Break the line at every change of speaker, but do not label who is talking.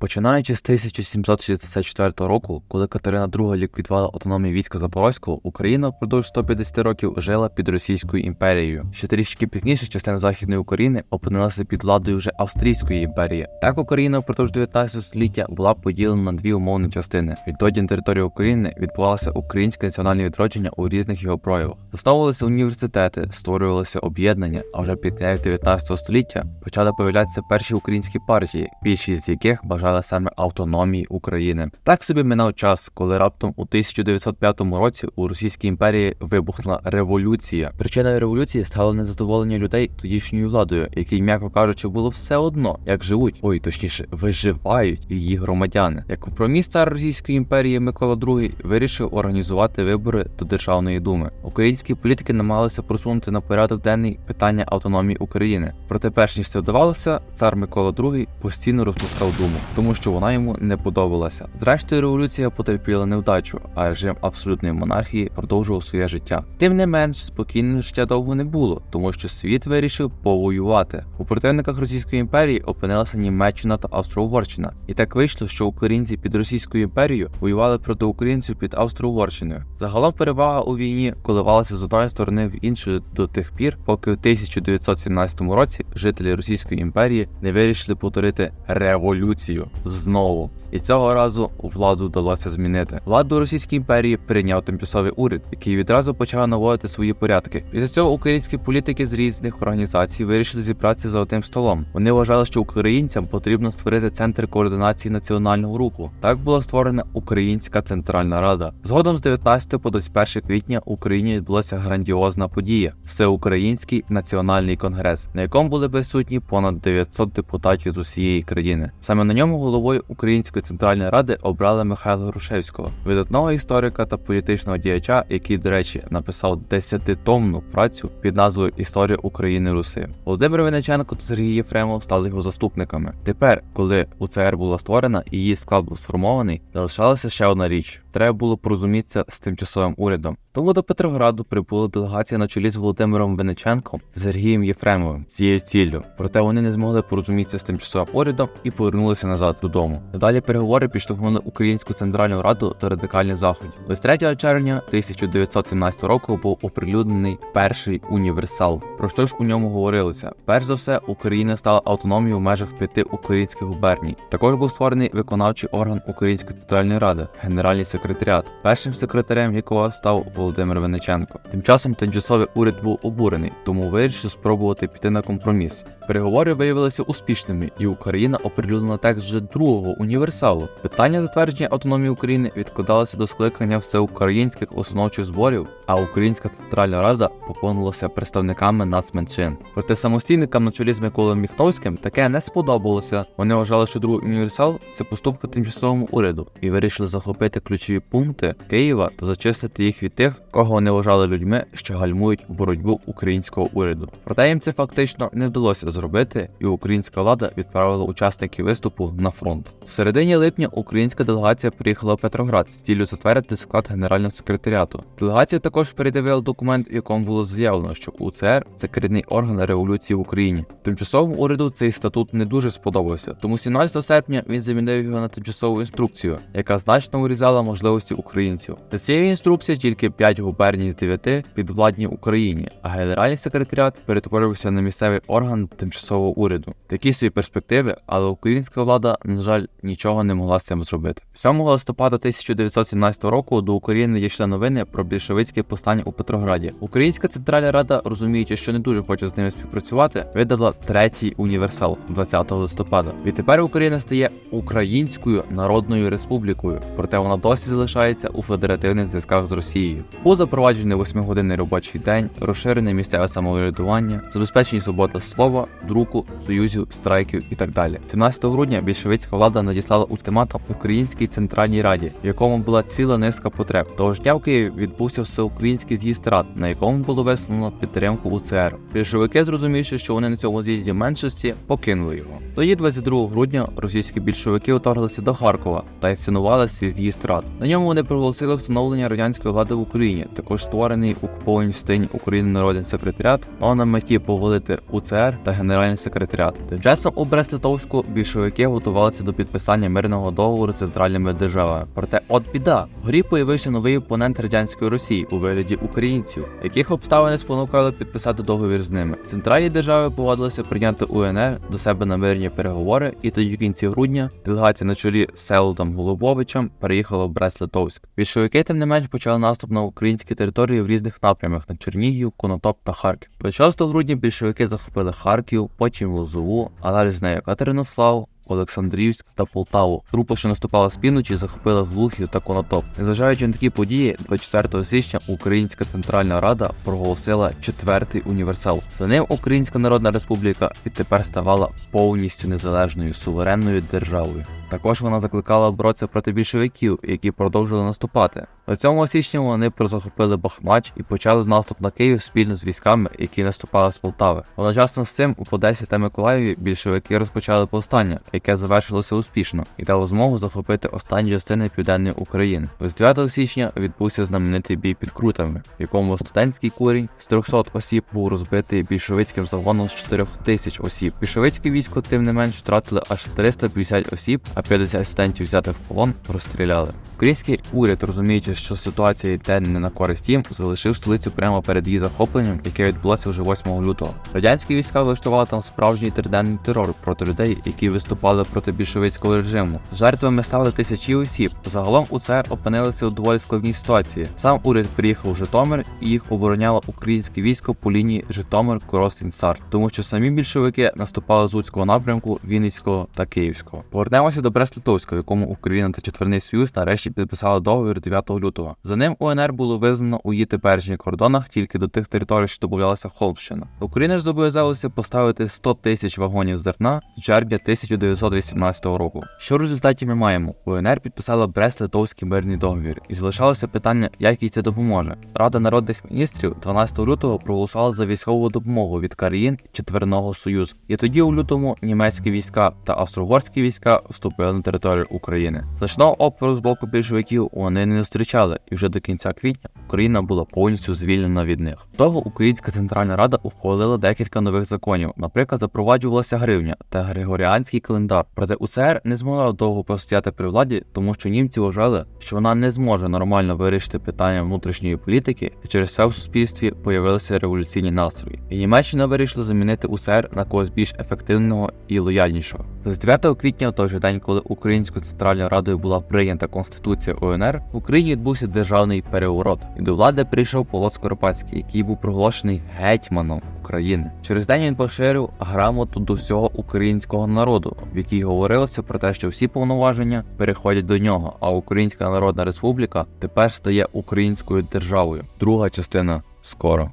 Починаючи з 1764 року, коли Катерина II ліквідувала автономію війська Запорозького, Україна впродовж 150 років жила під Російською імперією. Ще трішки пізніше частина західної України опинилася під владою вже Австрійської імперії. Так Україна впродовж 19 століття була поділена на дві умовні частини. Відтоді на території України відбувалося українське національне відродження у різних його проявах. Засновувалися університети, створювалися об'єднання, а вже під кінець 19 століття почали появлятися перші українські партії, більшість з яких бажали саме автономії України. Так собі минав час, коли раптом у 1905 році у Російській імперії вибухнула революція. Причиною революції стало незадоволення людей тодішньою владою, якій, м'яко кажучи, було все одно, як живуть, ой, точніше, виживають її громадяни. Як компроміс цар Російської імперії Микола II вирішив організувати вибори до Державної думи. Українські політики намагалися просунути на порядок денний питання автономії України. Проте, перш ніж це вдавалося, цар Микола II постійно розпускав думу, тому що вона йому не подобалася. Зрештою, революція потерпіла невдачу, а режим абсолютної монархії продовжував своє життя. Тим не менш, спокійним ще довго не було, тому що світ вирішив повоювати. У противниках Російської імперії опинилася Німеччина та Австро-Угорщина. І так вийшло, що українці під Російською імперією воювали проти українців під Австро-Угорщиною. Загалом перевага у війні коливалася з одної сторони в іншу до тих пір, поки в 1917 році жителі Російської імперії не вирішили повторити революцію знову. І цього разу владу вдалося змінити. Владу Російської імперії прийняв тимчасовий уряд, який відразу почав наводити свої порядки. Після цього українські політики з різних організацій вирішили зібратися за одним столом. Вони вважали, що українцям потрібно створити центр координації національного руху. Так була створена Українська Центральна Рада. Згодом з 19 по 21 квітня в Україні відбулася грандіозна подія всеукраїнський національний конгрес, на якому були присутні понад 900 депутатів з усієї країни. Саме на ньому головою української центральної ради обрали Михайла Грушевського, видатного історика та політичного діяча, який, до речі, написав десятитомну працю під назвою Історія України Руси. Володимир Винниченко та Сергій Єфремов стали його заступниками. Тепер, коли УЦР була створена і її склад був сформований, залишалася ще одна річ: треба було порозумітися з тимчасовим урядом. Тому до Петрограду прибула делегація на чолі з Володимиром Винниченком та Сергієм Єфремовим цією ціллю. Проте вони не змогли порозумітися з тимчасовим урядом і повернулися назад додому. Надалі переговори підштовхнули Українську центральну раду до радикальних заходів. 23 червня 1917 року був оприлюднений перший універсал. Про що ж у ньому говорилося? Перш за все, Україна стала автономією в межах п'яти українських губерній. Також був створений виконавчий орган Української центральної ради, генеральний секретаріат, першим секретарем якого став Володимир Винниченко. Тим часом тимчасовий уряд був обурений, тому вирішив спробувати піти на компроміс. Переговори виявилися успішними, і Україна оприлюднила текст вже другого універсалу. Питання затвердження автономії України відкладалося до скликання всеукраїнських установчих зборів, а Українська Центральна Рада поповнилася представниками нацменшин. Проте самостійникам на чолі з Миколою Міхновським таке не сподобалося. Вони вважали, що другий універсал це поступка тимчасовому уряду, і вирішили захопити ключові пункти Києва та зачистити їх від тих, кого вони вважали людьми, що гальмують боротьбу українського уряду. Проте їм це фактично не вдалося зробити, і українська влада відправила учасників виступу на фронт. В середині липня українська делегація приїхала в Петроград з ціллю затвердити склад генерального секретаріату. Делегація також передивила документ, в якому було заявлено, що УЦР це керівний орган революції в Україні. Тимчасовому уряду цей статут не дуже сподобався, тому 17 серпня він замінив його на тимчасову інструкцію, яка значно урізала можливості українців. За цією інструкцією тільки 5 губерній з 9 підвладні Україні, а генеральний секретаріат перетворився на місцевий орган тимчасового уряду. Такі свої перспективи, але українська влада, на жаль, нічого не могла з цим зробити. 7 листопада 1917 року до України дійшли новини про більшовицьке повстання у Петрограді. Українська центральна рада, розуміючи, що не дуже хоче з ними співпрацювати, видала третій універсал 20 листопада. Відтепер Україна стає Українською Народною Республікою, проте вона досі залишається у федеративних зв'язках з Росією. Був запроваджений восьмигодинний робочий день, розширене місцеве самоврядування, забезпечені свобода слова, друку, союзів, страйків і так далі. 17 грудня більшовицька влада надіслала ультиматум Українській центральній раді, в якому була ціла низка потреб. Того ж дня в Києві відбувся всеукраїнський з'їзд рад, на якому було висловлено підтримку УЦР. Більшовики, зрозумівши, що вони на цьому з'їзді меншості, покинули його. Тоді, 22 грудня, російські більшовики вторглися до Харкова та інсценували свій з'їзд рад. На ньому вони проголосили встановлення радянської влади в Україні, також створений окупованій частині України народний секретаріат, мав на меті повалити УЦР та Генеральний секретаріат. Тим часом у Брест-Литовську більшовики готувалися до підписання мирного договору з центральними державами. Проте, от біда, в грі появився новий опонент радянської Росії у вигляді українців, яких обставини спонукали підписати договір з ними. Центральні держави погодилися прийняти УНР до себе на мирні переговори, і тоді в кінці грудня делегація на чолі з Селудом Голубовичем переїхала в Брест-Литовськ. Більшовики тим не менш почали наступ на українські території в різних напрямах на Чернігів, Конотоп та Харків. По 6 грудня більшовики захопили Харків, потім Лозову, а далі з нею Катеринослав. Олександрівськ та Полтаву. Група, що наступала з півночі, захопила Глухів та Конотоп. Незважаючи на такі події, 24 січня Українська Центральна Рада проголосила четвертий універсал. За ним Українська Народна Республіка відтепер ставала повністю незалежною суверенною державою. Також вона закликала боротися проти більшовиків, які продовжили наступати. 7 січня вони захопили Бахмач і почали наступ на Київ спільно з військами, які наступали з Полтави. Одночасно з цим в Одесі та Миколаєві більшовики розпочали повстання, яке завершилося успішно і дало змогу захопити останні частини південної України. З 9 січня відбувся знаменитий бій під Крутами, в якому студентський курінь з 300 осіб був розбитий більшовицьким загоном з 4 тисяч осіб. Більшовицьке військо тим не менш втратили аж 350 осіб, а 50 студентів взятих в полон розстріляли. Український уряд, розуміючи, що ситуація йде не на користь їм, залишив столицю прямо перед її захопленням, яке відбулося вже 8 лютого. Радянські війська влаштували там справжній триденний терор проти людей, які виступали проти більшовицького режиму. Жертвами стали тисячі осіб. Загалом УЦР опинилися у доволі складній ситуації. Сам уряд приїхав у Житомир і їх обороняло українське військо по лінії Житомир Коростень Сар, тому що самі більшовики наступали з Луцького напрямку, Вінницького та Київського. Повернемося до Брест-Литовського, в якому Україна та Четверний Союз нарешті підписали договір 9 лютого. За ним УНР було визнано у її теперішніх кордонах тільки до тих територій, що додавалася Холмщина. Україна ж зобов'язалася поставити 100 тисяч вагонів зерна з червня 1918 року. Що в результаті ми маємо? УНР підписала Брест-Литовський мирний договір, і залишалося питання, як їй це допоможе. Рада народних міністрів 12 лютого проголосувала за військову допомогу від країн Четверного Союзу. І тоді у лютому німецькі війська та австро-угорські війська вступили на територію України. Значного опору з боку більшовиків вони не зустрічали, і вже до кінця квітня Україна була повністю звільнена від них. Того Українська Центральна Рада ухвалила декілька нових законів. Наприклад, запроваджувалася гривня та Григоріанський календар. Проте УСР не змогла довго простояти при владі, тому що німці вважали, що вона не зможе нормально вирішити питання внутрішньої політики, і через це в суспільстві появилися революційні настрої. І Німеччина вирішила замінити УСР на когось більш ефективного і лояльнішого. З 9 квітня, в той же день, коли Українською Центральною Радою була прийнята Конституція УНР, в Україні відбувся державний переворот, і до влади прийшов Полос Скоропадський, який був проголошений гетьманом України. Через день він поширив грамоту до всього українського народу, в якій говорилося про те, що всі повноваження переходять до нього, а Українська Народна Республіка тепер стає українською державою. Друга частина скоро.